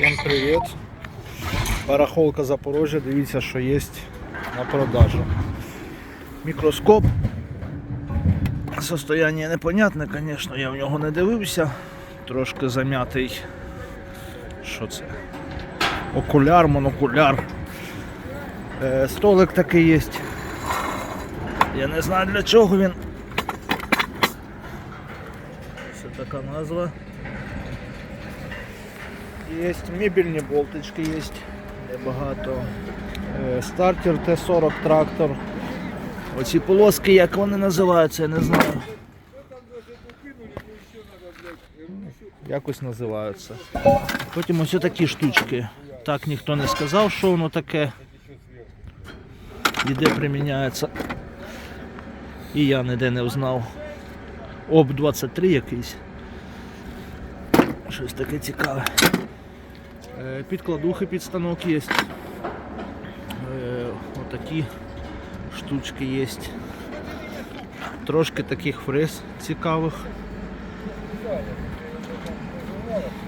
Всім привіт! Барахолка Запорожжя, дивіться, що є на продажу. Мікроскоп. Состояние непонятне, звісно, я в нього не дивився. Трошки зам'ятий. Що це? Окуляр, монокуляр. Е, столик такий є. Я не знаю для чого він. Це така назва. Є мебельні болтички, є небагато. Е, Стартер Т-40 трактор. Оці полоски, як вони називаються, я не знаю. Якось називаються. Потім ось такі штучки. Так ніхто не сказав, що воно таке. І де приміняється. І я ніде не взнав. ОБ 23 якийсь. Щось таке цікаве. Е, Підкладухи під станок є. Е, Отакі штучки є. Трошки таких фрез цікавих.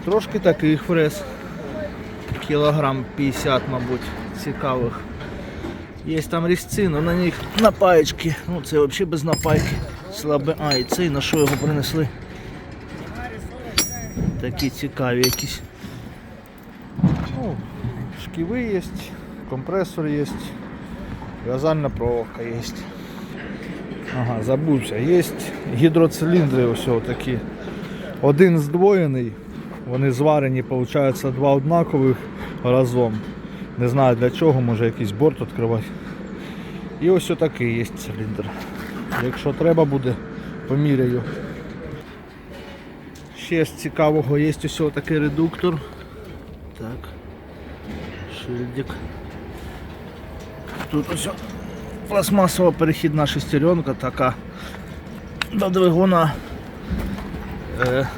Трошки таких фрез. Кілограм 50, мабуть, цікавих. Є там різці, але на них напаєчки. Ну це взагалі без напайки. Слабе. А, і цей на що його принесли? Такі цікаві якісь. Ну, шківи є, компресор є, в'язальна проволока є. Ага, забувся. Є гідроциліндри ось такі. Один здвоєний, вони зварені, виходить, два однакових разом. Не знаю для чого, може якийсь борт відкривати. І ось отакий є циліндр. Якщо треба буде, поміряю. Ще з цікавого є ось такий редуктор. Так. Шильдик. Тут ось пластмасова перехідна шестеренка така до двигуна. Е,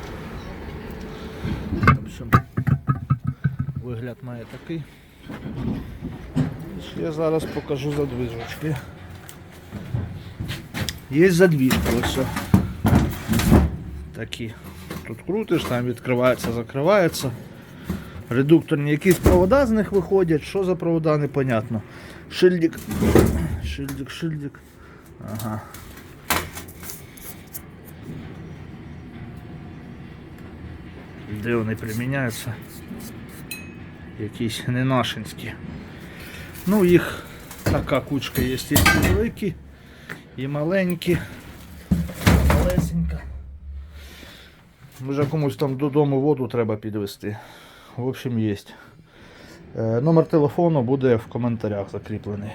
вигляд має такий. Ще зараз покажу задвижечки. Є задвижки ось. Такі. Тут крутиш, там відкривається, закривається. Редукторні якісь провода з них виходять. Що за провода, непонятно. Шильдик. Шильдик, шильдик. Ага. Де вони приміняються? Якісь не нашинські. Ну, їх така кучка є і великі, і маленькі. Малесенька. Може комусь там додому воду треба підвести. В общем, є. Номер телефону буде в коментарях закріплений.